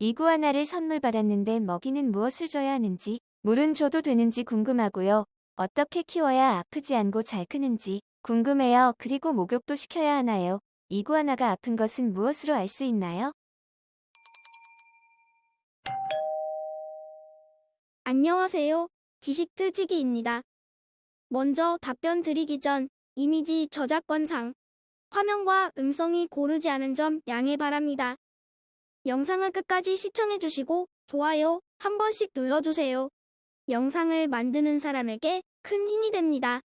이구아나를 선물 받았는데 먹이는 무엇을 줘야 하는지, 물은 줘도 되는지 궁금하고요. 어떻게 키워야 아프지 않고 잘 크는지 궁금해요. 그리고 목욕도 시켜야 하나요? 이구아나가 아픈 것은 무엇으로 알 수 있나요? 안녕하세요. 지식틀치기입니다. 먼저 답변 드리기 전 이미지 저작권상 화면과 음성이 고르지 않은 점 양해 바랍니다. 영상을 끝까지 시청해주시고 좋아요 한 번씩 눌러주세요. 영상을 만드는 사람에게 큰 힘이 됩니다.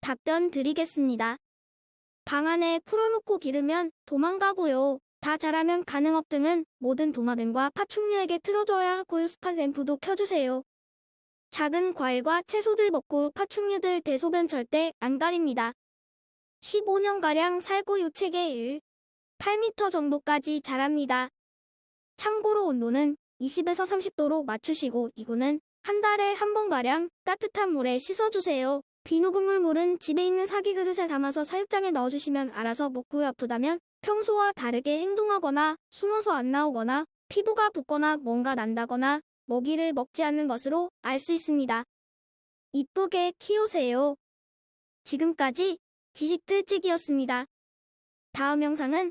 답변 드리겠습니다. 방 안에 풀어놓고 기르면 도망가고요. 다 자라면 가능업 등은 모든 도마뱀과 파충류에게 틀어줘야 하고요. 스팟 램프도 켜주세요. 작은 과일과 채소들 먹고 파충류들 대소변 절대 안 가립니다. 15년가량 살고 요체계 1, 8m 정도까지 자랍니다. 참고로 온도는 20에서 30도로 맞추시고 이구는 한 달에 한 번가량 따뜻한 물에 씻어주세요. 비누국물 물은 집에 있는 사기 그릇에 담아서 사육장에 넣어주시면 알아서 먹고요. 아프다면 평소와 다르게 행동하거나 숨어서 안 나오거나 피부가 붓거나 뭔가 난다거나 먹이를 먹지 않는 것으로 알 수 있습니다. 이쁘게 키우세요. 지금까지 지식틀찍이었습니다. 다음 영상은